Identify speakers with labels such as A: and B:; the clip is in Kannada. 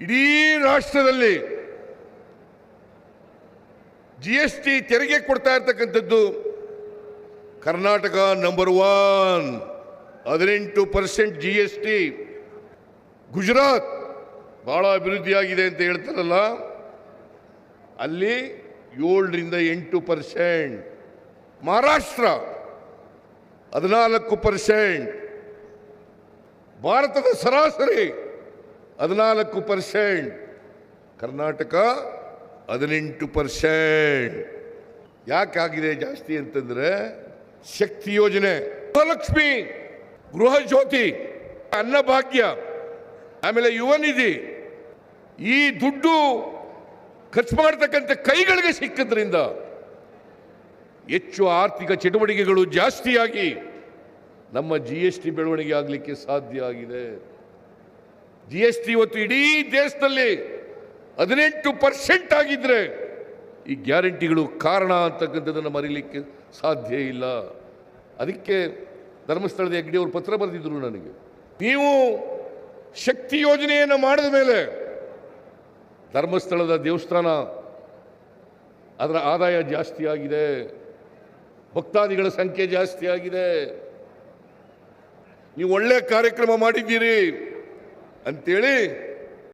A: ಇಡೀ ರಾಷ್ಟ್ರದಲ್ಲಿ ಜಿ ಎಸ್ ಟಿ ತೆರಿಗೆ ಕೊಡ್ತಾ ಇರ್ತಕ್ಕಂಥದ್ದು ಕರ್ನಾಟಕ ನಂಬರ್ ಒನ್ ಹದಿನೆಂಟು percent G S T Gujarat ಭಾಳ ಅಭಿವೃದ್ಧಿಯಾಗಿದೆ ಅಂತ ಹೇಳ್ತಾರಲ್ಲ, ಅಲ್ಲಿ ಏಳರಿಂದ ಎಂಟು ಪರ್ಸೆಂಟ್ ಮಹಾರಾಷ್ಟ್ರ ಹದಿನಾಲ್ಕು ಪರ್ಸೆಂಟ್ ಭಾರತದ ಸರಾಸರಿ ಹದಿನಾಲ್ಕು ಪರ್ಸೆಂಟ್ ಕರ್ನಾಟಕ ಹದಿನೆಂಟು ಪರ್ಸೆಂಟ್ ಯಾಕಾಗಿದೆ ಜಾಸ್ತಿ ಅಂತಂದ್ರೆ ಶಕ್ತಿ ಯೋಜನೆ. ಗೃಹಲಕ್ಷ್ಮಿ, ಗೃಹ ಜ್ಯೋತಿ ಅನ್ನಭಾಗ್ಯ ಆಮೇಲೆ ಯುವ ನಿಧಿ. ಈ ದುಡ್ಡು ಖರ್ಚು ಮಾಡ್ತಕ್ಕಂಥ ಕೈಗಳಿಗೆ ಸಿಕ್ಕಿದ್ರಿಂದ ಹೆಚ್ಚು ಆರ್ಥಿಕ ಚಟುವಟಿಕೆಗಳು ಜಾಸ್ತಿಯಾಗಿ ನಮ್ಮ ಜಿ ಎಸ್ ಟಿ ಬೆಳವಣಿಗೆ ಆಗಲಿಕ್ಕೆ ಸಾಧ್ಯ ಆಗಿದೆ. ಜಿ ಎಸ್ ಟಿ ಇವತ್ತು ಇಡೀ ದೇಶದಲ್ಲಿ ಹದಿನೆಂಟು ಪರ್ಸೆಂಟ್ ಆಗಿದ್ರೆ ಈ ಗ್ಯಾರಂಟಿಗಳು ಕಾರಣ ಅಂತಕ್ಕಂಥದ್ದನ್ನು ಮರೀಲಿಕ್ಕೆ ಸಾಧ್ಯ ಇಲ್ಲ. ಅದಕ್ಕೆ ಧರ್ಮಸ್ಥಳದ ಹೆಗ್ಡಿಯವರು ಪತ್ರ ಬರೆದಿದ್ರು ನನಗೆ. ನೀವು ಶಕ್ತಿ ಯೋಜನೆಯನ್ನು ಮಾಡಿದ ಮೇಲೆ ಧರ್ಮಸ್ಥಳದ ದೇವಸ್ಥಾನ ಅದರ ಆದಾಯ ಜಾಸ್ತಿ ಆಗಿದೆ. ಭಕ್ತಾದಿಗಳ ಸಂಖ್ಯೆ ಜಾಸ್ತಿ ಆಗಿದೆ. ನೀವು ಒಳ್ಳೆ ಕಾರ್ಯಕ್ರಮ ಮಾಡಿದ್ದೀರಿ. आणि तेळे